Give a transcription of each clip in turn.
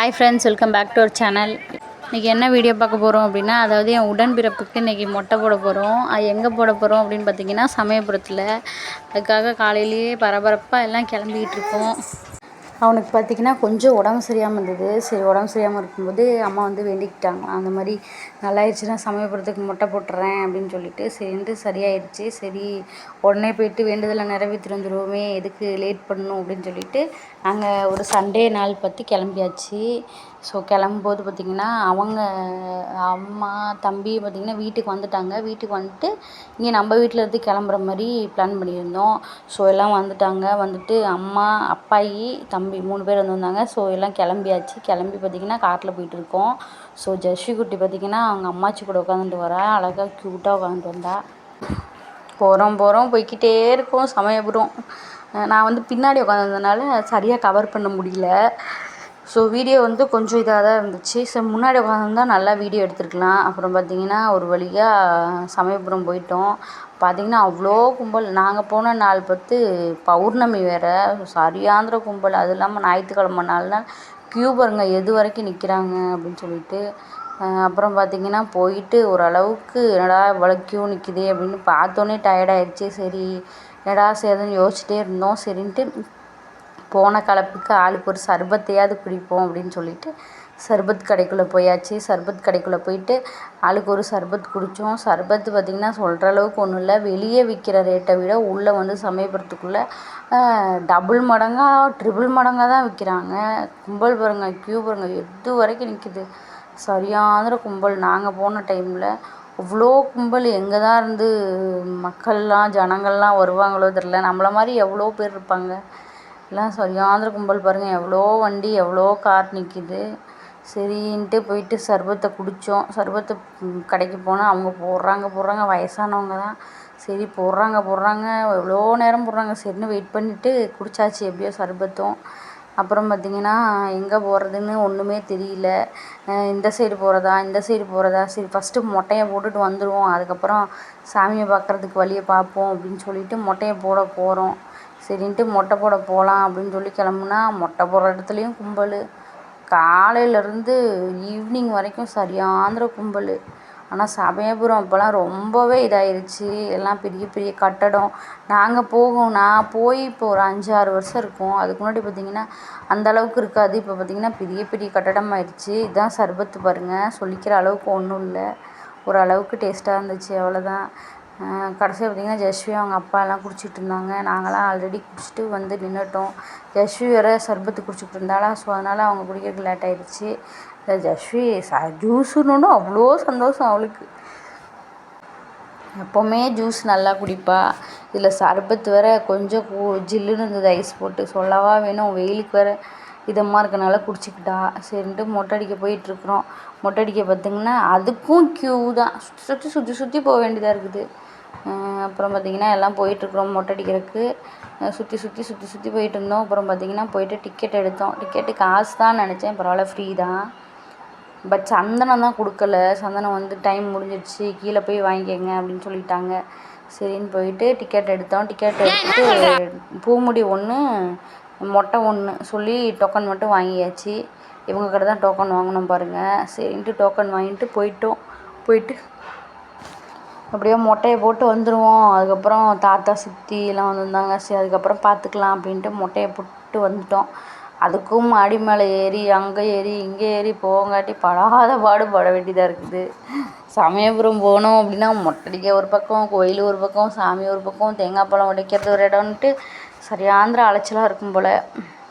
Hi friends welcome back to our channel இன்றைக்கி என்ன video பார்க்க போகிறோம் அப்படின்னா அதாவது என் உடன்பிறப்புக்கு இன்றைக்கி மொட்டை போட போகிறோம் அது எங்கே போட போகிறோம் அப்படின்னு பார்த்தீங்கன்னா சமயபுரத்தில். அதுக்காக காலையிலேயே பரபரப்பாக எல்லாம் கிளம்பிக்கிட்டு இருக்கோம். அவனுக்கு பார்த்திங்கன்னா கொஞ்சம் உடம்பு சரியாமல் இருந்தது. சரி உடம்பு சரியாமல் இருக்கும்போது அம்மா வந்து வேண்டிக்கிட்டாங்க. அந்த மாதிரி நல்லாயிருச்சுன்னா சமயபுரத்துக்கு மொட்டை போட்டுறேன் அப்படின்னு சொல்லிட்டு சரின்ட்டு சரியாயிடுச்சு. சரி உடனே போயிட்டு வேண்டுதலை நிறைவேற்றி வந்துடுவோமே எதுக்கு லேட் பண்ணணும் அப்படின்னு சொல்லிட்டு நாங்கள் ஒரு சண்டே நாள் பற்றி கிளம்பியாச்சு. ஸோ கிளம்பும்போது பார்த்திங்கன்னா அவங்க அம்மா தம்பி பார்த்திங்கன்னா வீட்டுக்கு வந்துட்டாங்க. வீட்டுக்கு வந்துட்டு இங்கே நம்ம வீட்டில் இருந்து கிளம்புற மாதிரி பிளான் பண்ணியிருந்தோம். ஸோ எல்லாம் வந்துட்டாங்க. வந்துட்டு அம்மா அப்பாயி தம்பி மூணு பேர் வந்திருந்தாங்க ஸோ எல்லாம் கிளம்பியாச்சு. கிளம்பி பார்த்திங்கன்னா காட்டில் போயிட்டுருக்கோம் ஸோ ஜெர்சி குட்டி பார்த்திங்கன்னா அவங்க அம்மாச்சி கூட உட்காந்துட்டு வரா. அழகாக க்யூட்டாக உட்காந்துட்டு வந்தா. போகிறோம் போகிறோம் போய்க்கிட்டே இருக்கோம். சமயபுரம். நான் வந்து பின்னாடி உட்காந்துருந்தனால சரியாக கவர் பண்ண முடியல. ஸோ வீடியோ வந்து கொஞ்சம் இதாக தான் இருந்துச்சு. ஸோ முன்னாடி உட்காந்துருந்தா நல்லா வீடியோ எடுத்துருக்கலாம். அப்புறம் பார்த்திங்கன்னா ஒரு வழியாக சமயபுரம் போயிட்டோம். பார்த்திங்கன்னா அவ்வளோ கும்பல். நாங்கள் போன நாள் பத்து பௌர்ணமி வேறு. சரியாந்திர கும்பல். அது இல்லாமல் ஞாயிற்றுக்கிழமை நாள்னால் க்யூ பாருங்க எது வரைக்கும் நிற்கிறாங்க அப்படின்னு சொல்லிட்டு அப்புறம் பார்த்திங்கன்னா போயிட்டு ஓரளவுக்கு என்னடா இவ்வளோ க்யூ நிற்கிதே அப்படின்னு பார்த்தோன்னே டயர்டாயிடுச்சு சரி என்னடா செய்யுதுன்னு யோசிச்சிட்டே இருந்தோம். சரின்ட்டு போன கலப்புக்கு ஆளுக்கு ஒரு சர்பத்தையாவது குடிப்போம் அப்படின்னு சொல்லிட்டு சர்பத் கடைக்குள்ளே போயாச்சு. சர்பத் கடைக்குள்ளே போயிட்டு ஆளுக்கு ஒரு சர்பத் குடித்தோம் சர்பத் பார்த்திங்கன்னா சொல்கிற அளவுக்கு ஒன்றும் இல்லை. வெளியே விற்கிற ரேட்டை விட உள்ளே வந்து சமயபுரத்துக்குள்ளே டபுள் மடங்காக ட்ரிபிள் மடங்காக தான் விற்கிறாங்க கும்பல் பாருங்க க்யூ பாருங்க எது வரைக்கும் நிற்கிது சரியான கும்பல். நாங்கள் போன டைமில் அவ்வளோ கும்பல். எங்கே தான் இருந்து மக்கள்லாம் ஜனங்கள்லாம் வருவாங்களோ தெரில நம்மளை மாதிரி எவ்வளோ பேர் இருப்பாங்க? எல்லாம் சரியான கும்பல் பாருங்கள் எவ்வளோ வண்டி எவ்வளோ கார் நிற்கிது சரின்ட்டு போயிட்டு சர்பத்தை குடித்தோம். சர்பத்து கடைக்கு போனால் அவங்க போடுறாங்க போடுறாங்க. வயசானவங்க தான். சரி போடுறாங்க போடுறாங்க. எவ்வளோ நேரம் போடுறாங்க? சரின்னு வெயிட் பண்ணிவிட்டு குடித்தாச்சு எப்படியோ சர்பத்தும். அப்புறம் பார்த்திங்கன்னா எங்கே போகிறதுன்னு ஒன்றுமே தெரியல. இந்த சைடு போகிறதா இந்த சைடு போகிறதா? சரி ஃபஸ்ட்டு மொட்டையை போட்டுட்டு வந்துடுவோம். அதுக்கப்புறம் சாமியை பார்க்குறதுக்கு வழியை பார்ப்போம் அப்படின்னு சொல்லிட்டு மொட்டையை போட போகிறோம். சரின்ட்டு மொட்டை போட போகலாம் அப்படின்னு சொல்லி கிளம்புனா மொட்டை போடுற இடத்துலையும் கும்பல். காலையிலேருந்து ஈவினிங் வரைக்கும் சரியாந்திர கும்பல். ஆனால் சமயபுரம் அப்போல்லாம் ரொம்பவே இதாயிருச்சு. எல்லாம் பெரிய பெரிய கட்டடம். நாங்கள் போகும் நான் போய் இப்போ ஒரு அஞ்சு ஆறு வருஷம் இருக்கும். அதுக்கு முன்னாடி பார்த்திங்கன்னா அந்த அளவுக்கு இருக்காது. இப்போ பார்த்திங்கன்னா பெரிய பெரிய கட்டடம் ஆயிடுச்சு இதுதான் சர்பத்து பாருங்கள் சொல்லிக்கிற அளவுக்கு ஒன்றும் இல்லை. ஓரளவுக்கு டேஸ்ட்டாக இருந்துச்சு. அவ்வளோதான் கடைசியாக பார்த்திங்கன்னா ஜஸ்வி அவங்க அப்பா எல்லாம் குடிச்சிட்டு இருந்தாங்க. நாங்களாம் ஆல்ரெடி குடிச்சிட்டு வந்து நின்றுட்டோம் ஜஸ்வி வேறு சர்பத்து குடிச்சிட்டு இருந்தாளா? ஸோ அதனால் அவங்க குடிக்கிறதுக்கு லேட் ஆயிடுச்சு. ஜஸ்வி ச ஜூஸுன்னு அவ்வளோ சந்தோஷம் அவளுக்கு. எப்போவுமே ஜூஸ் நல்லா குடிப்பா. இதில் சர்பத்து வேற கொஞ்சம் கூ ஜில்லுன்னு இருந்தது ஐஸ் போட்டு. சொல்லவா வேணும் வெயிலுக்கு வேறு இதமாக இருக்கனால குடிச்சிக்கிட்டா. சரின்ட்டு மொட்டை அடிக்க போயிட்டுருக்குறோம் மொட்டை அடிக்க பார்த்திங்கன்னா அதுக்கும் க்யூ தான். சுற்றி சுற்றி சுற்றி சுற்றி போக வேண்டியதாக இருக்குது. அப்புறம் பார்த்திங்கன்னா எல்லாம் போயிட்டுருக்குறோம் மொட்டை அடிக்கிறதுக்கு. சுற்றி சுற்றி சுற்றி சுற்றி போயிட்டு இருந்தோம் அப்புறம் பார்த்திங்கன்னா போயிட்டு டிக்கெட் எடுத்தோம். டிக்கெட்டு காசு தான் நினச்சேன். பரவாயில்ல ஃப்ரீ தான். பட் சந்தனம் தான் கொடுக்கல. சந்தனம் வந்து டைம் முடிஞ்சிடுச்சு கீழே போய் வாங்கிக்கங்க அப்படின்னு சொல்லிட்டாங்க. சரின்னு போயிட்டு டிக்கெட் எடுத்தோம். டிக்கெட் எடுத்துட்டு பூமுடி ஒன்று மொட்டை ஒன்று சொல்லி டோக்கன் மட்டும் வாங்கியாச்சு. இவங்க கிட்ட தான் டோக்கன் வாங்கினோம் பாருங்கள் சரின்ட்டு டோக்கன் வாங்கிட்டு போயிட்டோம். போயிட்டு அப்படியே மொட்டையை போட்டு வந்துடுவோம் அதுக்கப்புறம் தாத்தா சித்தி எல்லாம் வந்திருந்தாங்க. சரி அதுக்கப்புறம் பார்த்துக்கலாம் அப்படின்ட்டு மொட்டையை போட்டு வந்துட்டோம். அதுக்கும் மாடி மேலே ஏறி அங்கே ஏறி இங்கே ஏறி போங்காட்டி படாத பாடு பட வேண்டியதாக இருக்குது. சமயபுரம் போனோம் அப்படின்னா மொட்டடிக்க ஒரு பக்கம் கோயில் ஒரு பக்கம் சாமி ஒரு பக்கம் தேங்காய் பழம் உடைக்கிறது ஒரு இடம்ன்ட்டு சரியாந்திர அலைச்சலாக இருக்கும் போல்.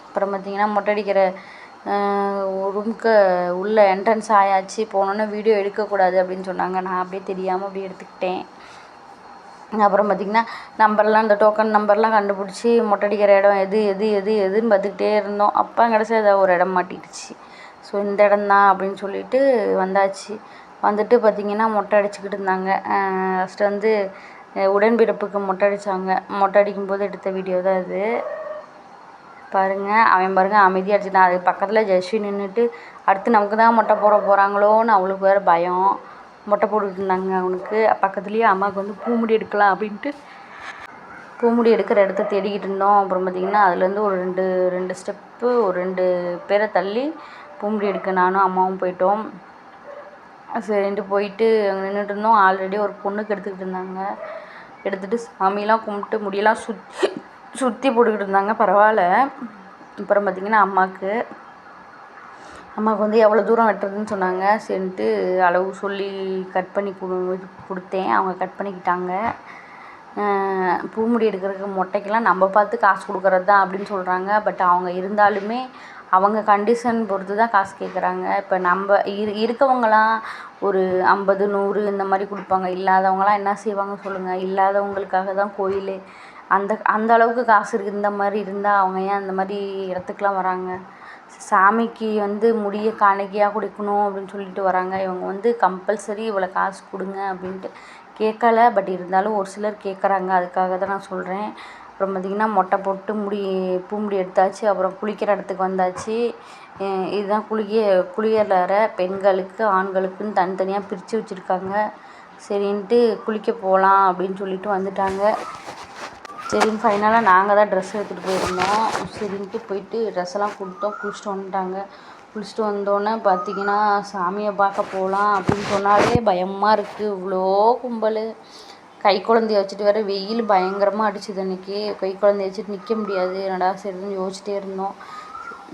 அப்புறம் பார்த்திங்கன்னா மொட்டை அடிக்கிற ரூமுக்கு உள்ளே என்ட்ரன்ஸ் ஆயாச்சு போனோன்னே வீடியோ எடுக்கக்கூடாது அப்படின்னு சொன்னாங்க. நான் அப்படியே தெரியாமல் அப்படியே எடுத்துக்கிட்டேன். அப்புறம் பார்த்திங்கன்னா நம்பர்லாம் இந்த டோக்கன் நம்பர்லாம் கண்டுபிடிச்சி மொட்டை அடிக்கிற இடம் எது எது எது எதுன்னு பார்த்துக்கிட்டே இருந்தோம். அப்போ கடைசியாக ஏதாவது ஒரு இடம் மாட்டிடுச்சு. ஸோ இந்த இடம் தான் அப்படின்னு சொல்லிட்டு வந்தாச்சு. வந்துட்டு பார்த்திங்கன்னா மொட்டை அடிச்சுக்கிட்டு இருந்தாங்க. ஃபஸ்ட்டு வந்து உடன்பிறப்புக்கு மொட்டை அடித்தாங்க மொட்டை அடிக்கும்போது எடுத்த வீடியோ தான் இது. பாருங்கள் அவன் பாருங்கள் அமைதியாக அடிச்சுட்டான். அது பக்கத்தில் ஜெஸ்வி நின்றுட்டு அடுத்து நமக்கு தான் மொட்டை போட போகிறாங்களோன்னு அவளுக்கு வேறு பயம். மொட்டை போட்டுட்டு இருந்தாங்க அவனுக்கு. பக்கத்துலேயே அம்மாவுக்கு வந்து பூமுடி எடுக்கலாம் அப்படின்ட்டு பூமுடி எடுக்கிற இடத்த தேடிக்கிட்டு இருந்தோம். அப்புறம் பார்த்திங்கன்னா அதுலேருந்து ஒரு ரெண்டு ரெண்டு ஸ்டெப்பு ஒரு ரெண்டு பேரை தள்ளி பூமுடி எடுக்க நானும் அம்மாவும் போயிட்டோம். சரின்ட்டு போயிட்டு அங்கே நின்றுட்டு இருந்தோம். ஆல்ரெடி ஒரு பொண்ணுக்கு எடுத்துக்கிட்டு இருந்தாங்க. எடுத்துகிட்டு சாமியெல்லாம் கும்பிட்டு முடியெல்லாம் சுற்றி சுற்றி போட்டுக்கிட்டு இருந்தாங்க பரவாயில்ல. அப்புறம் பார்த்திங்கன்னா அம்மாவுக்கு அம்மாவுக்கு வந்து எவ்வளோ தூரம் வெட்டுறதுன்னு சொன்னாங்க. சரின்ட்டு அளவு சொல்லி கட் பண்ணி கொடு கொடுத்தேன். அவங்க கட் பண்ணிக்கிட்டாங்க. பூமுடி எடுக்கிறதுக்கு மொட்டைக்கெல்லாம் நம்ம பார்த்து காசு கொடுக்குறது தான் அப்படின்னு சொல்கிறாங்க பட் அவங்க இருந்தாலுமே அவங்க கண்டிஷன் பொறுத்து தான் காசு கேட்குறாங்க இப்போ நம்ம இரு இருக்கவங்களாம் ஒரு ஐம்பது நூறு இந்த மாதிரி கொடுப்பாங்க. இல்லாதவங்களாம் என்ன செய்வாங்க சொல்லுங்கள் இல்லாதவங்களுக்காக தான் கோயில் அந்த அந்த அளவுக்கு காசு இருக்குது இந்த மாதிரி இருந்தால் அவங்க ஏன் அந்த மாதிரி இடத்துக்குலாம் வராங்க? சாமிக்கு வந்து முடியை காணிக்கையாக கொடுக்கணும் அப்படின்னு சொல்லிட்டு வராங்க. இவங்க வந்து கம்பல்சரி இவ்வளோ காசு கொடுங்க அப்படின்ட்டு கேட்கல. பட் இருந்தாலும் ஒரு சிலர் கேட்குறாங்க. அதுக்காக தான் நான் சொல்கிறேன் அப்புறம் பார்த்திங்கன்னா மொட்டை போட்டு முடி பூமுடி எடுத்தாச்சு. அப்புறம் குளிக்கிற இடத்துக்கு வந்தாச்சு. இதுதான் குளிய குளியலற. பெண்களுக்கு ஆண்களுக்குன்னு தனித்தனியாக பிரித்து வச்சுருக்காங்க. சரின்ட்டு குளிக்க போகலாம் அப்படின்னு சொல்லிட்டு வந்துட்டாங்க. சரின்னு ஃபைனலாக நாங்கள் தான் ட்ரெஸ் எடுத்துகிட்டு போயிருந்தோம். சரின்ட்டு போயிட்டு ட்ரெஸ்ஸெல்லாம் கொடுத்தோம். குளிச்சுட்டு வந்துட்டாங்க. குளிச்சுட்டு வந்தோடனே பார்த்தீங்கன்னா சாமியை பார்க்க போகலாம் அப்படின்னு சொன்னாலே பயமாக இருக்குது இவ்வளோ கும்பல். கை குழந்தைய வச்சுட்டு வேறு வெயில் பயங்கரமாக அடிச்சுது அன்றைக்கி கை குழந்தைய வச்சுட்டு நிற்க முடியாது. என்னடா சரின்னு யோசிச்சிட்டே இருந்தோம்.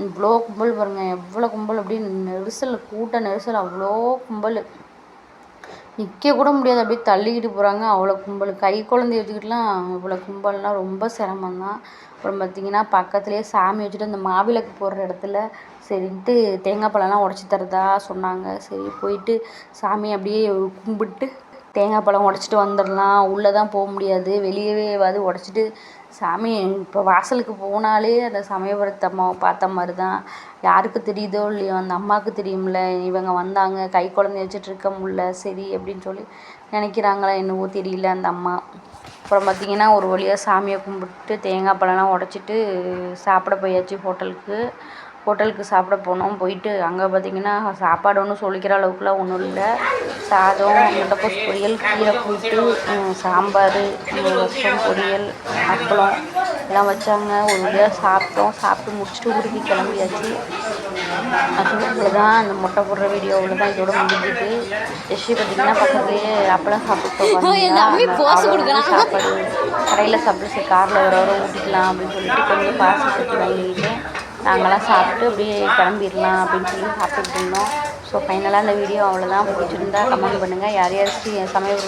இவ்வளோ கும்பல் பாருங்கள் எவ்வளோ கும்பல் அப்படின்னு நெரிசல் கூட்ட நெரிசல் அவ்வளோ கும்பல். நிற்க கூட முடியாது. அப்படியே தள்ளிக்கிட்டு போகிறாங்க அவ்வளோ கும்பல். கை குழந்தைய வச்சுக்கிட்டுலாம் இவ்வளோ கும்பல்லாம் ரொம்ப சிரமம் தான் அப்புறம் பார்த்திங்கன்னா பக்கத்துலேயே சாமி வச்சுட்டு அந்த மாவிளக்கு போடுற இடத்துல சரின்ட்டு தேங்காய் பழம்லாம் உடச்சி தரதா சொன்னாங்க. சரி போயிட்டு சாமி அப்படியே கும்பிட்டு தேங்காய் பழம் உடச்சிட்டு வந்துடலாம். உள்ளே தான் போக முடியாது. வெளியவேவாது உடச்சிட்டு சாமி இப்போ வாசலுக்கு போனாலே அந்த சமயபுரத்து அம்மாவை பார்த்த மாதிரி தான். யாருக்கு தெரியுதோ இல்லையோ அந்த அம்மாவுக்கு தெரியும்ல. இவங்க வந்தாங்க கை குழந்தைய வச்சுட்டு இருக்க முடில சரி அப்படின்னு சொல்லி நினைக்கிறாங்களா என்னவோ தெரியல அந்த அம்மா. அப்புறம் பார்த்திங்கன்னா ஒரு வழியாக சாமியை கும்பிட்டு தேங்காய் பழம்லாம் உடச்சிட்டு சாப்பிட போயாச்சு ஹோட்டலுக்கு. ஹோட்டலுக்கு சாப்பிட போனோம் போயிட்டு அங்கே பார்த்திங்கன்னா சாப்பாடு ஒன்றும் சொல்லிக்கிற அளவுக்குலாம் ஒன்றும் இல்லை. சாதம் முட்டைக்கோஸ் பொரியல் கீரை கூட்டு சாம்பார் ரசம் பொரியல் அப்பளம் எல்லாம் வச்சாங்க. ஒரு வழியாக சாப்பிட்டோம். சாப்பிட்டு முடிச்சுட்டு ஊருக்கு கிளம்பியாச்சு. அது தான் அந்த முட்டை போடுற வீடியோ தான் இதோட முடிஞ்சுது. யஷ்வி பார்த்திங்கன்னா பக்கத்துலேயே அப்பளம் சாப்பிட்டு சாப்பாடு கடையில் சாப்பிட்டு சரி காரில் வர வர ஊட்டிக்கலாம் அப்படின்னு சொல்லிட்டு கொஞ்சம் பாசி கட்டி வாங்கிட்டு நாங்களாம் சாப்பிட்டு அப்படியே கிளம்பிடலாம் அப்படின்னு சொல்லி சாப்பிட்டுட்டு இருந்தோம். ஸோ ஃபைனலாக அந்த வீடியோ அவ்வளோதான் பிடிச்சிருந்தா கமெண்ட் பண்ணுங்கள் யார் யார் சமையல்